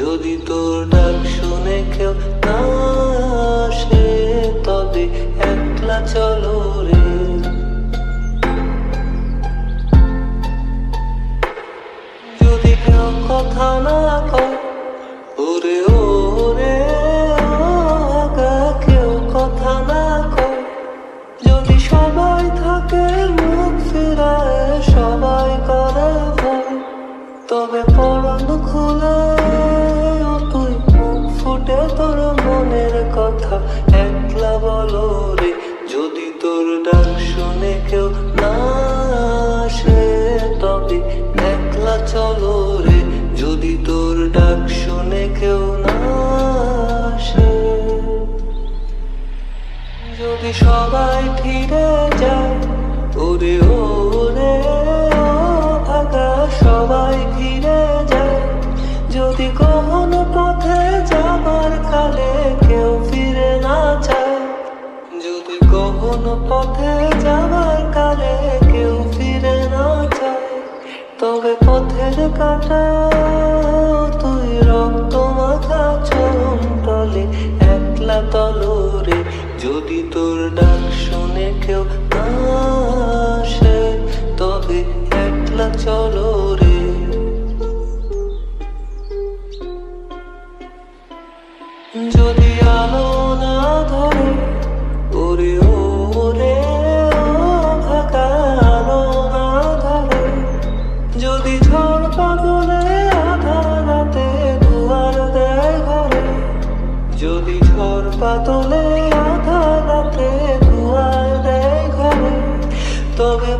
যদি তোর ডাক শুনে কেউ না আসে, তবে একলা চলো যদি কেউ কথা না কয় কেউ কথা না কয়। যদি সবাই থাকে মুখ ফিরায়, সবাই করে তবে পড়ান খুলে তোর মনের কথা একলা বলো রে, যদি তোর ডাক শুনে কেউ না আসে তবে একলা চলো রে, যদি তোর ডাক শুনে কেউ না আসে। যদি সবাই ফিরে যায় কাটা তুই রক্ত টলে একলা যদি তোর শুনে আসে তবে একলা পাতলে আধা রাতে দেয় ঘরে। তবে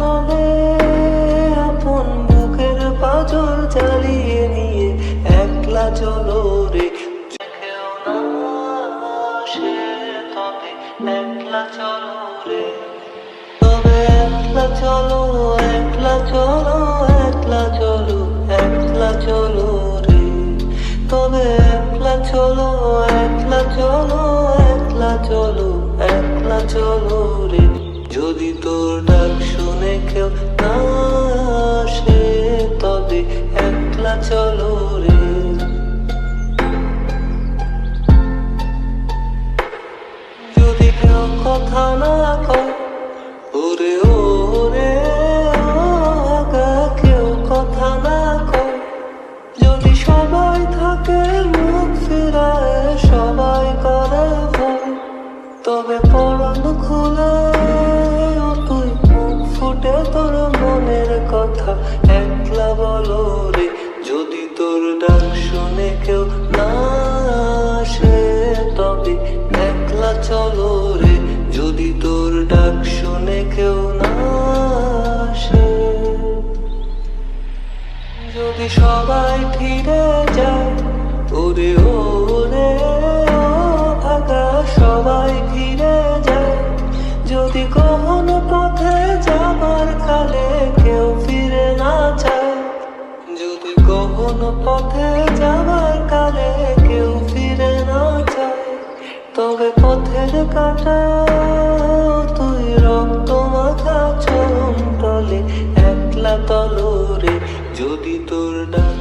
নলে আপন জ্বালিয়ে নিয়ে একলা চলো রে। তবে একলা চলো একলা চলো একলা চলো একলা চলো রে। তবে চলো যদি তোর ডাক শুনে কেউ না তবে একলা চলো রে। যদি কেউ কথা না পথে যাবার কালে কেউ ফিরে না যায় তবে পথের কাটা, তুই রক্ত মাথা চরণ তলে, একলা তলরে যদি তোর কেউ